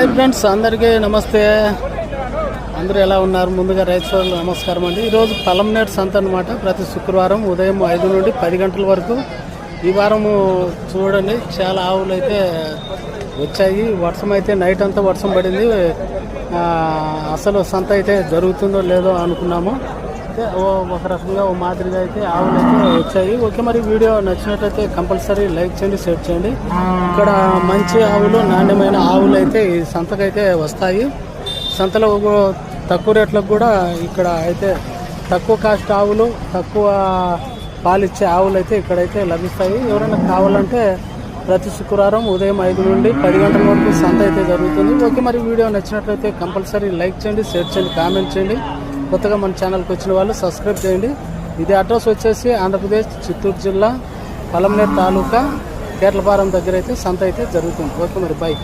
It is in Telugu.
హాయ్ ఫ్రెండ్స్ అందరికీ నమస్తే. అందరూ ఎలా ఉన్నారు? ముందుగా రైతు నమస్కారం అండి. ఈరోజు పలంనేరు సంత అనమాట ప్రతి శుక్రవారం ఉదయం ఐదు నుండి పది గంటల వరకు. ఈ వారము చూడండి చాలా ఆవులు అయితే వచ్చాయి. వర్షం అయితే నైట్ అంతా వర్షం పడింది. అసలు సంత అయితే జరుగుతుందో లేదో అనుకున్నాము. అయితే ఓ ఒక రకంగా ఓ మాదిరిగా అయితే ఆవులు అయితే వచ్చాయి. ఓకే మరి వీడియో నచ్చినట్లయితే కంపల్సరీ లైక్ చేయండి షేర్ చేయండి. ఇక్కడ మంచి ఆవులు నాణ్యమైన ఆవులు అయితే ఈ సంతకైతే వస్తాయి. సంతలో తక్కువ రేట్లకు కూడా ఇక్కడ అయితే తక్కువ కాస్ట్ ఆవులు తక్కువ పాలిచ్చే ఆవులు అయితే ఇక్కడైతే లభిస్తాయి. ఎవరైనా కావాలంటే ప్రతి శుక్రవారం ఉదయం ఐదు నుండి పది గంటల వరకు సంత అయితే జరుగుతుంది. ఓకే మరి వీడియో నచ్చినట్లయితే కంపల్సరీ లైక్ చేయండి షేర్ చేయండి కామెంట్ చేయండి. కొత్తగా మన ఛానల్కి వచ్చిన వాళ్ళు సబ్స్క్రైబ్ చేయండి. ఇది అడ్రస్ వచ్చేసి ఆంధ్రప్రదేశ్ చిత్తూరు జిల్లా పలంనేరు తాలూకా కేరళపారం దగ్గర అయితే సంత అయితే జరుగుతుంది. ఓకే మరి బాయ్